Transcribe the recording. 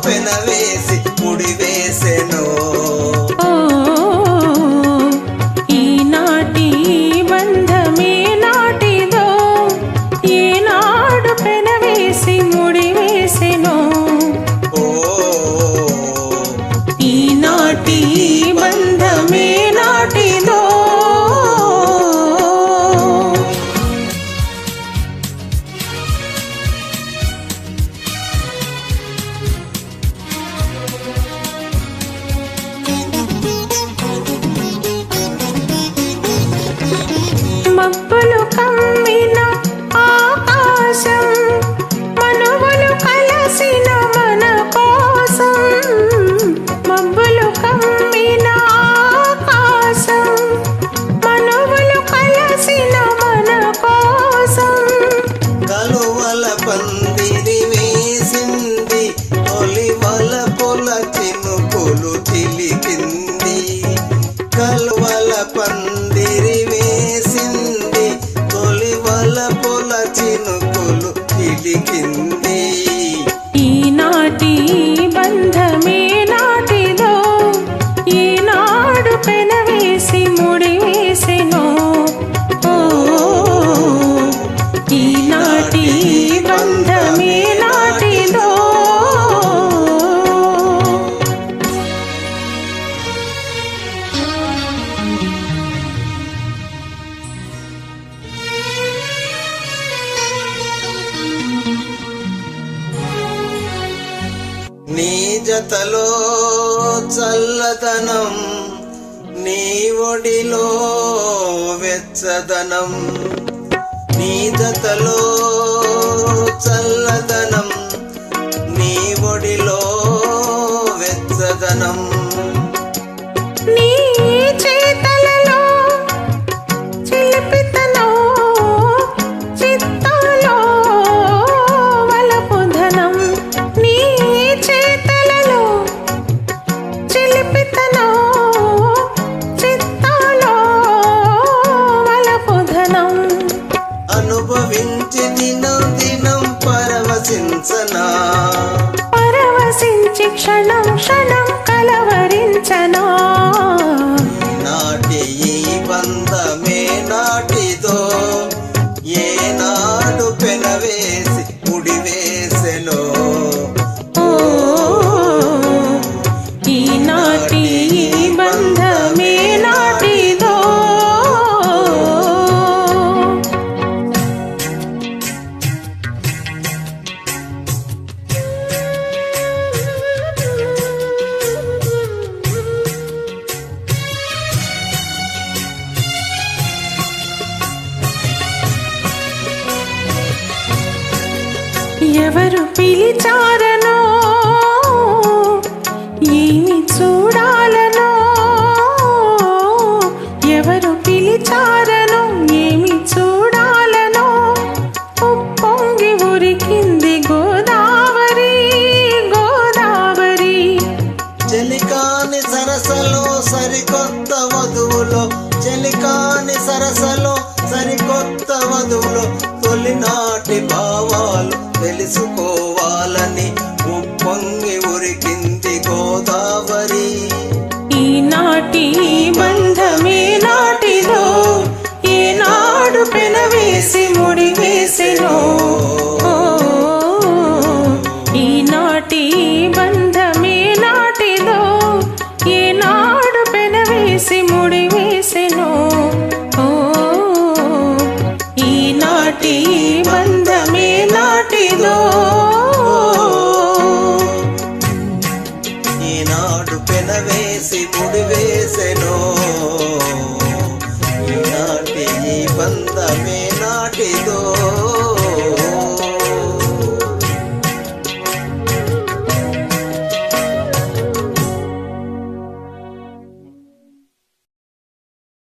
pena a veces. be. నీ చల్లదనం నీ ఒడిలో వెచ్చదనం. నీ జతలో చల్లదనం క్షణం క్షణం కలవరించనా? నాటి ఈ బంధమే నాటి ఎవరు పిలిచారనో? ఏమి చూడాలనో? ఎవరు పిలిచారనో? ఏమి చూడాలనో? ఉప్పొంగి ఉరికింది గోదావరి గోదావరి. చెలికాని సరసలో సరికొత్త వధువులో చెలికాని సరసలో సరికొత్త వధువులో తొలినాటి భావాలు తెలుసుకోవాలని ఉప్పొంగి ఉరికింది గోదావరి. ఈనాటి బంధమే నాటిలో ఈనాడు పెనవేసి ముడివేసెను. ఓ, ఈనాటి బంధమే నాటిలో ఈనాడు పెనవేసి ముడివేసిను. ఓ, ఈనాటి వేసి పెనవేసి ముడివేసెనో